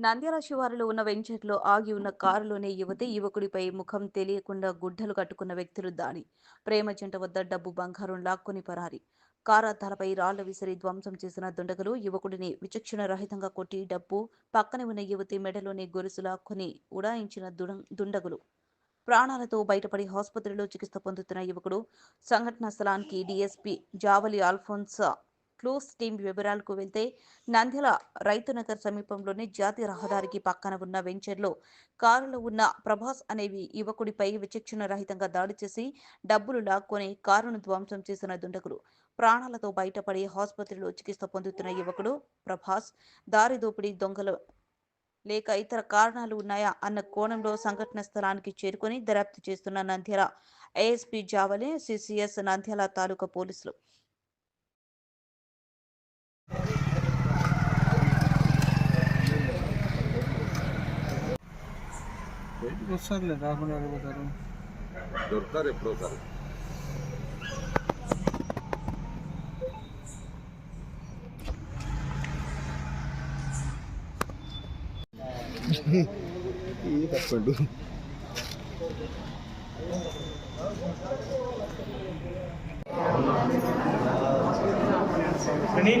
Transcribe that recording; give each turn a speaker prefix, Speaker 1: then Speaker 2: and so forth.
Speaker 1: నంద్యాల శివారులో ఉన్న వెంచర్లో ఆగి ఉన్న కారులోనే యువతి యువకుడిపై ముఖం తెలియకుండా గుడ్డలు కట్టుకున్న వ్యక్తులు దాని. ప్రేమ జంట వద్ద డబ్బు బంగారం లాక్కొని పరారి. కారు తలపై రాళ్ళు విసిరి ధ్వంసం చేసిన దుండగులు యువకుడిని విచక్షణ రహితంగా కొట్టి డబ్బు పక్కనే ఉన్న యువతి మెడలోని గొలుసు లాక్కొని ఉడాయించిన దుడం- దుండగులు. ప్రాణాలతో బయటపడి ఆసుపత్రిలో చికిత్స పొందుతున్న యువకుడు సంఘటనా స్థలానికి DSP Javali Alphonsa clues team వివరాలకు వెళ్తే నంద్యాల రైతునగర్ సమీపంలోని జాతీయ రహదారికి పక్కన ఉన్న వెంచర్లో కారులో ఉన్న ప్రభాస్ అనే యువకుడిపై విచక్షణ రహితంగా దాడి చేసి డబ్బులు లాక్కొని కారును ధ్వంసం చేసిన దుండగులు. ప్రాణాలతో బయటపడి ఆసుపత్రిలో చికిత్స పొందుతున్న యువకుడు ప్రభాస్ దారి దోపిడీ దొంగలు లేక ఇతర కారణాలు ఉన్నాయా అన్న కోణంలో సంఘటన స్థలానికి చేరుకొని దర్యాప్తు చేస్తున్న నంద్యాల ఏఎస్పీ జావలి సిసిఎస్ నంద్యాల తాలూకా పోలీసులు.
Speaker 2: బయటకు వస్తారులే రాకుండా వెళ్ళిపోతారు
Speaker 3: దొరుకుతారు ఎప్పుడో ఒకసారి
Speaker 4: తప్పండు
Speaker 2: కానీ